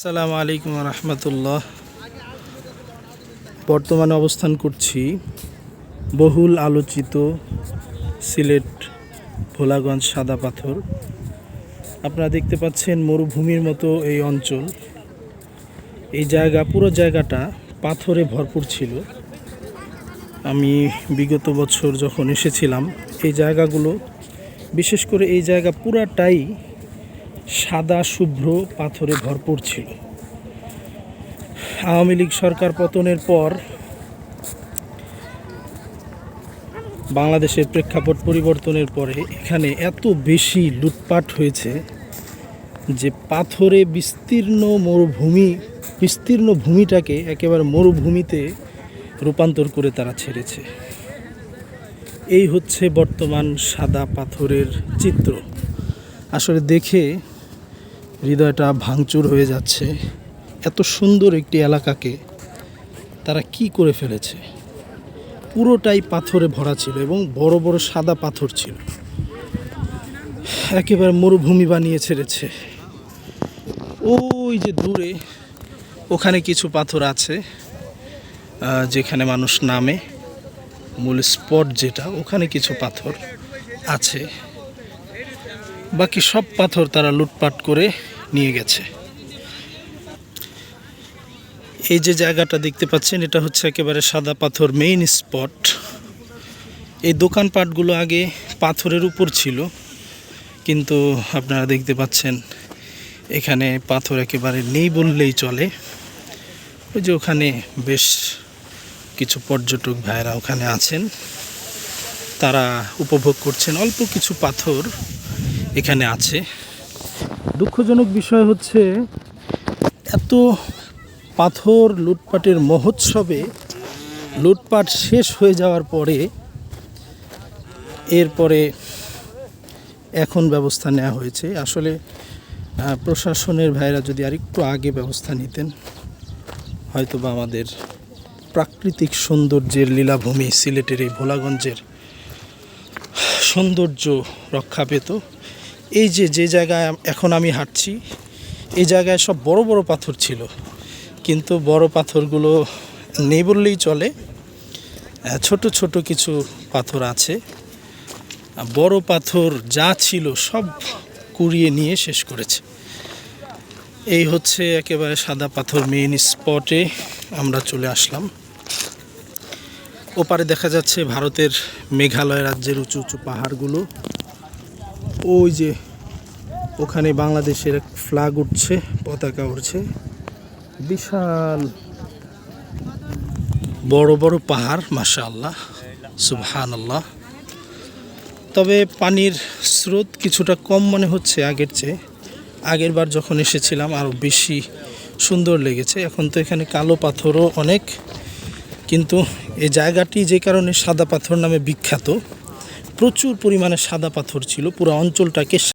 আসসালামু আলাইকুম রহমতুল্লাহ। বর্তমানে অবস্থান করছি বহুল আলোচিত সিলেট ভোলাগঞ্জ সাদা পাথর। আপনারা দেখতে পাচ্ছেন মরুভূমির মতো এই অঞ্চল। এই জায়গা, পুরো জায়গাটা পাথরে ভরপুর ছিল। আমি বিগত বছর যখন এসেছিলাম, এই জায়গাগুলো, বিশেষ করে এই জায়গা পুরাটাই সাদা শুভ্র পাথরে ভরপুর ছিল। আওয়ামী লীগ সরকার পতনের পর বাংলাদেশের প্রেক্ষাপট পরিবর্তনের পরে এখানে এত বেশি লুটপাট হয়েছে যে পাথরে বিস্তীর্ণ মরুভূমি, বিস্তীর্ণ ভূমিটাকে একেবারে মরুভূমিতে রূপান্তর করে তারা ছেড়েছে। এই হচ্ছে বর্তমান সাদা পাথরের চিত্র। আসলে দেখে হৃদয়টা ভাঙচুর হয়ে যাচ্ছে। এত সুন্দর একটি এলাকাকে তারা কি করে ফেলেছে? পুরোটাই পাথরে ভরা ছিল এবং বড় বড় সাদা পাথর ছিল। একেবারে মরুভূমি বানিয়ে ছেড়েছে। ওই যে দূরে ওখানে কিছু পাথর আছে যেখানে মানুষ নামে। মূল স্পট যেটা, ওখানে কিছু পাথর আছে। বাকি সব পাথর তারা লুটপাট করে নিয়ে গেছে। এই যে জায়গাটা দেখতে পাচ্ছেন, এটা হচ্ছে একেবারে সাদা পাথর মেইন স্পট এই দোকানপাটগুলো আগে পাথরের উপর ছিল, কিন্তু আপনারা দেখতে পাচ্ছেন এখানে পাথর একেবারে নেই বললেই চলে। ওই যে ওখানে বেশ কিছু পর্যটক ভাইরা ওখানে আছেন, তারা উপভোগ করছেন। অল্প কিছু পাথর এখানে আছে। দুঃখজনক বিষয় হচ্ছে, এত পাথর লুটপাটের মহোৎসবে লুটপাট শেষ হয়ে যাওয়ার পরে, এরপরে এখন ব্যবস্থা নেওয়া হয়েছে। আসলে প্রশাসনের ভাইরা যদি আরেকটু আগে ব্যবস্থা নিতেন হয়তো বা আমাদের প্রাকৃতিক সৌন্দর্যের লীলাভূমি সিলেটের এই ভোলাগঞ্জের সৌন্দর্য রক্ষা পেত। এই যে যে জায়গায় এখন আমি হাঁটছি, এই জায়গায় সব বড় বড় পাথর ছিল। কিন্তু বড় পাথরগুলো নেই বললেই চলে। ছোট ছোট কিছু পাথর আছে। বড় পাথর যা ছিল সব কুড়িয়ে নিয়ে শেষ করেছে। এই হচ্ছে একেবারে সাদা পাথর মেইন স্পটে আমরা চলে আসলাম। ওপারে দেখা যাচ্ছে ভারতের মেঘালয় রাজ্যের উঁচু উঁচু পাহাড়গুলো। ওই যে ওখানে বাংলাদেশের এক ফ্ল্যাগ উঠছে, পতাকা উঠছে। বিশাল বড় বড় পাহাড় মাশা আল্লাহ সুবহান আল্লাহ তবে পানির স্রোত কিছুটা কম মনে হচ্ছে আগের চেয়ে। আগের বার যখন এসেছিলাম আরও বেশি সুন্দর লেগেছে। এখন তো এখানে কালো পাথরও অনেক। কিন্তু এই জায়গাটি যে কারণে সাদা পাথর নামে বিখ্যাত প্রচুর পরিমাণে সাদা পাথর ছিল পুরো অঞ্চলটাকে